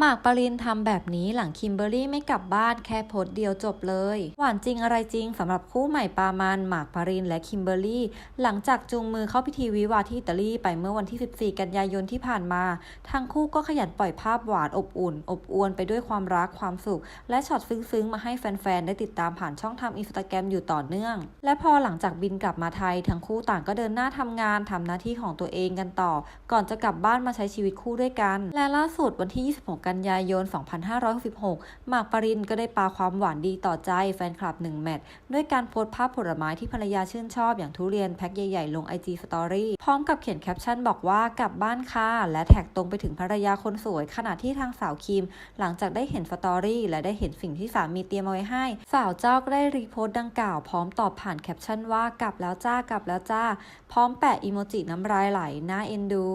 หมากปรินทำแบบนี้หลังคิมเบอรี่ไม่กลับบ้านแค่โพสเดียวจบเลย หวานจริงอะไรจริงสำหรับคู่ใหม่ปามันหมากปรินและคิมเบอรี่ หลังจากจูงมือเข้าพิธีวิวาที่อิตาลีไปเมื่อวันที่ 14 กันยายนที่ผ่านมา ทั้งคู่ก็ขยันปล่อยภาพหวานอบอุ่น อบอวลไปด้วยความรักความสุข และช็อตซึ้งๆ มาให้แฟนๆ ได้ติดตามผ่านช่องทางอินสตาแกรมอยู่ต่อเนื่อง และพอหลังจากบินกลับมาไทย ทั้งคู่ต่างก็เดินหน้าทำงานทำหน้าที่ของตัวเองกันต่อ ก่อนจะกลับบ้านมาใช้ชีวิตคู่ด้วยกัน และล่าสุดวันที่ 26กันยายน 2566 หมากปรินก็ได้ปาความหวานดีต่อใจแฟนคลับ 1 แมตช์ด้วยการโพสต์ภาพผลไม้ที่ภรรยาชื่นชอบอย่างทุเรียนแพ็คใหญ่ๆ ลง IG Story พร้อมกับเขียนแคปชั่นบอกว่ากลับบ้านค่ะและแท็กตรงไปถึงภรรยาคนสวย ขณะที่ทางสาวคิม หลังจากได้เห็นสตอรี่และได้เห็นสิ่งที่สามีเตรียมเอาไว้ให้ สาวเจ้าก็ได้รีโพสต์ดังกล่าวพร้อมตอบผ่านแคปชั่นว่ากลับแล้วจ้ากลับแล้วจ้า พร้อมแปะอีโมจิน้ำลายไหลน่าเอ็นดู